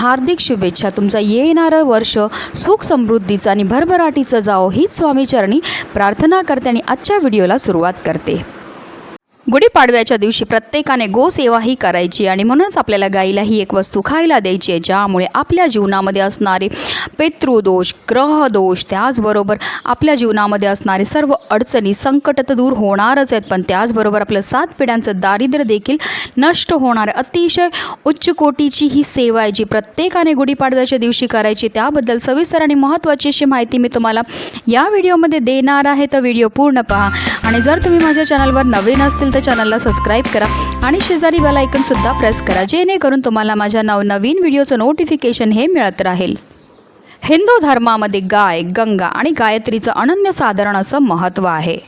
हार्दिक शुभेच्छा. तुमचं येणारं वर्ष सुख समृद्धीचं आणि भरभराटीचं जावो हीच स्वामीचरणी प्रार्थना करते आणि आजच्या व्हिडिओला सुरुवात करते. गुढीपाडव्याच्या दिवशी प्रत्येकाने गोसेवाही करायची आणि म्हणूनच आपल्याला गाईला ही एक वस्तू खायला द्यायची आहे ज्यामुळे आपल्या जीवनामध्ये असणारे पितृदोष ग्रहदोष त्याचबरोबर आपल्या जीवनामध्ये असणारे सर्व अडचणी संकट तर दूर होणारच आहेत पण त्याचबरोबर आपलं सात पिढ्यांचं दारिद्र्य देखील नष्ट होणार अतिशय उच्च कोटीची ही सेवा आहे जी प्रत्येकाने गुढीपाडव्याच्या दिवशी करायची. त्याबद्दल सविस्तर आणि महत्त्वाची अशी माहिती मी तुम्हाला या व्हिडिओमध्ये देणार आहे. तर व्हिडिओ पूर्ण पहा. आणि जर तुम्ही माझ्या चॅनलवर नवीन असतील तर चॅनलला सबस्क्राईब करा आणि शेजारी बेल सुद्धा प्रेस करा जेणेकरून तुम्हाला माझ्या नवनवीन व्हिडिओचं नोटिफिकेशन हे मिळत राहील. हिंदू धर्मामध्ये गाय गंगा आणि गायत्रीचं अनन्यसाधारण असं महत्त्व आहे.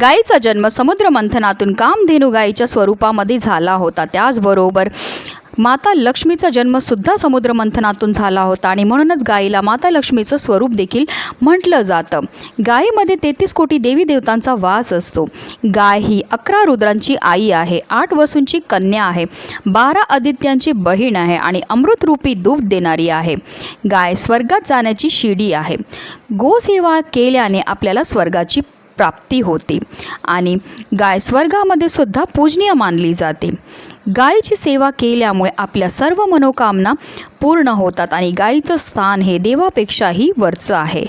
गायीचा जन्म समुद्र मंथनातून कामधेनू गायीच्या स्वरूपामध्ये झाला होता. त्याचबरोबर माता लक्ष्मीचा जन्मसुद्धा समुद्र मंथनातून झाला होता आणि म्हणूनच गायीला माता लक्ष्मीचं स्वरूप देखील म्हटलं जातं. गायीमध्ये तेहतीस कोटी देवी देवतांचा वास असतो. गाय ही अकरा रुद्रांची आई आहे आठ वसूंची कन्या आहे बारा आदित्यांची बहीण आहे आणि अमृतरूपी दूध देणारी आहे. गाय स्वर्गात जाण्याची शिडी आहे. गोसेवा केल्याने आपल्याला स्वर्गाची प्राप्ती होते आणि गाय स्वर्गामध्ये सुद्धा पूजनीय मानली जाते. गायीची सेवा केल्यामुळे आपल्या सर्व मनोकामना पूर्ण होतात आणि गायीचं स्थान हे देवापेक्षाही वरचं आहे.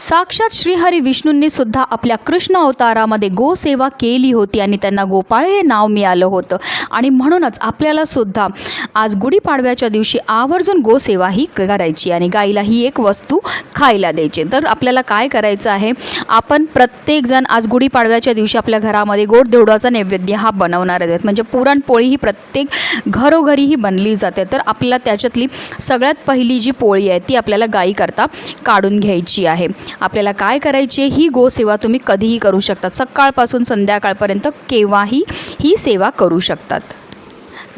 साक्षात श्रीहरी विष्णूंनी सुद्धा आपल्या कृष्ण अवतारामध्ये गोसेवा केली होती आणि त्यांना गोपाळ हे नाव मिळालं होतं. आणि म्हणूनच आपल्याला सुद्धा आज गुढीपाडव्याच्या दिवशी आवर्जून गोसेवा ही करायची आणि गाईला ही एक वस्तू खायला द्यायची. तर आपल्याला काय करायचं आहे? आपण प्रत्येकजण आज गुढीपाडव्याच्या दिवशी आपल्या घरामध्ये गोड देवडाचा नैवेद्य हा बनवणार आहेत. म्हणजे पुरणपोळी ही प्रत्येक घरोघरी ही बनली जाते. तर आपल्याला त्याच्यातली सगळ्यात पहिली जी पोळी आहे ती आपल्याला गाईकरता काढून घ्यायची आहे. आपल्याला काय करायची आहे ही गोसेवा तुम्ही कधीही करू शकतात. सकाळपासून संध्याकाळपर्यंत केव्हाही ही सेवा करू शकतात.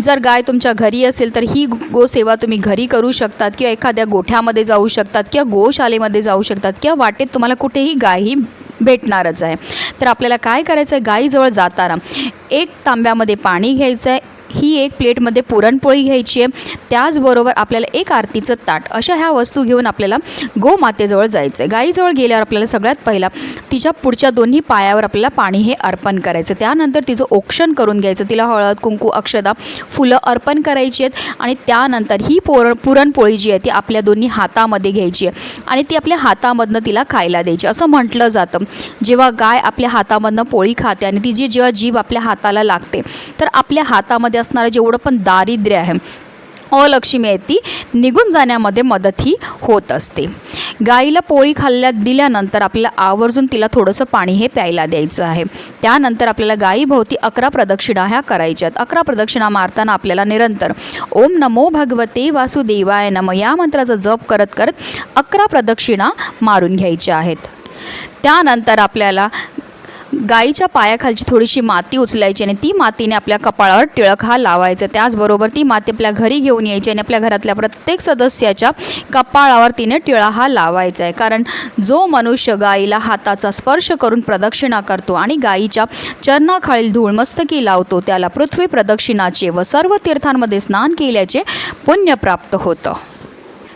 जर गाय तुमच्या घरी असेल तर ही गोसेवा तुम्ही घरी करू शकतात किंवा एखाद्या गोठ्यामध्ये जाऊ शकतात किंवा गोशालेमध्ये जाऊ शकतात किंवा वाटेत तुम्हाला कुठेही गायही भेटणारच आहे. तर आपल्याला काय करायचं आहे गायीजवळ जाताना एक तांब्यामध्ये पाणी घ्यायचं आहे ही एक प्लेटमध्ये पुरणपोळी घ्यायची आहे. त्याचबरोबर आपल्याला एक आरतीचं ताट अशा ह्या वस्तू घेऊन आपल्याला गोमातेजवळ जायचं आहे गाईजवळ गेल्यावर आपल्याला सगळ्यात पहिला तिच्या पुढच्या दोन्ही पायावर आपल्याला पाणी हे अर्पण करायचं त्यानंतर तिचं ओक्षण करून घ्यायचं. तिला हळद कुंकू अक्षदा फुलं अर्पण करायची आहेत. आणि त्यानंतर ही पोर पुरणपोळी जी आहे ती आपल्या दोन्ही हातामध्ये घ्यायची आहे. आणि ती आपल्या हातामधनं तिला खायला द्यायची असं म्हटलं जातं. जेव्हा गाय आपल्या हातामधनं पोळी खाते आणि तिची जेव्हा जीभ आपल्या हाताला लागते तर आपल्या हातामध्ये असणारं जेवढं पण दारिद्र्य आहे अलक्ष्मी आहे ती निघून जाण्यामध्ये मदतही होत असते. गाईला पोळी खाल्ल्या दिल्यानंतर आपल्याला आवर्जून तिला थोडंसं पाणी हे प्यायला द्यायचं आहे. त्यानंतर आपल्याला गाईभोवती अकरा प्रदक्षिणा ह्या करायच्या आहेत. अकरा प्रदक्षिणा मारताना आपल्याला निरंतर ओम नमो भगवते वासुदेवाय नम या मंत्राचा जप करत करत अकरा प्रदक्षिणा मारून घ्यायच्या आहेत. त्यानंतर आपल्याला गाईच्या पायाखालची थोडीशी माती उचलायची आणि ती मातीने आपल्या कपाळावर टिळक हा लावायचा. त्याचबरोबर ती माती आपल्या घरी घेऊन यायची आणि आपल्या घरातल्या प्रत्येक सदस्याच्या कपाळावर तिने टिळा हा लावायचा आहे. कारण जो मनुष्य गाईला हाताचा स्पर्श करून प्रदक्षिणा करतो आणि गाईच्या चरणाखालील धूळ मस्तकी लावतो त्याला पृथ्वी प्रदक्षिणाचे व सर्व तीर्थांमध्ये स्नान केल्याचे पुण्य प्राप्त होतं.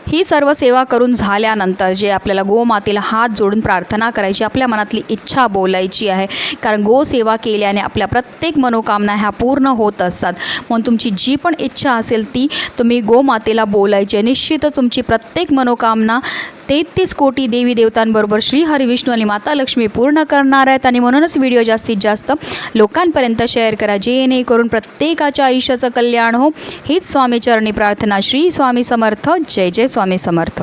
ही सर्व सेवा करून झाल्यानंतर जे आपल्याला गोमातेला हात जोडून प्रार्थना करायची आपल्या मनातली इच्छा बोलायची आहे कारण गोसेवा केल्याने आपल्या प्रत्येक मनोकामना ह्या पूर्ण होत असतात म्हणून तुमची जी पण इच्छा असेल ती तुम्ही गोमातेला बोलायची आहे. निश्चितच तुमची प्रत्येक मनोकामना तेहतीस कोटी देवी देवतांबरोबर श्री हरिविष्णू आणि माता लक्ष्मी पूर्ण करणार आहेत. आणि म्हणूनच व्हिडिओ जास्तीत जास्त लोकांपर्यंत शेअर करा जेणेकरून प्रत्येकाच्या आयुष्याचं कल्याण हो. हीच स्वामीचरणी प्रार्थना. श्री स्वामी समर्थ. जय जय स्वामी समर्थ.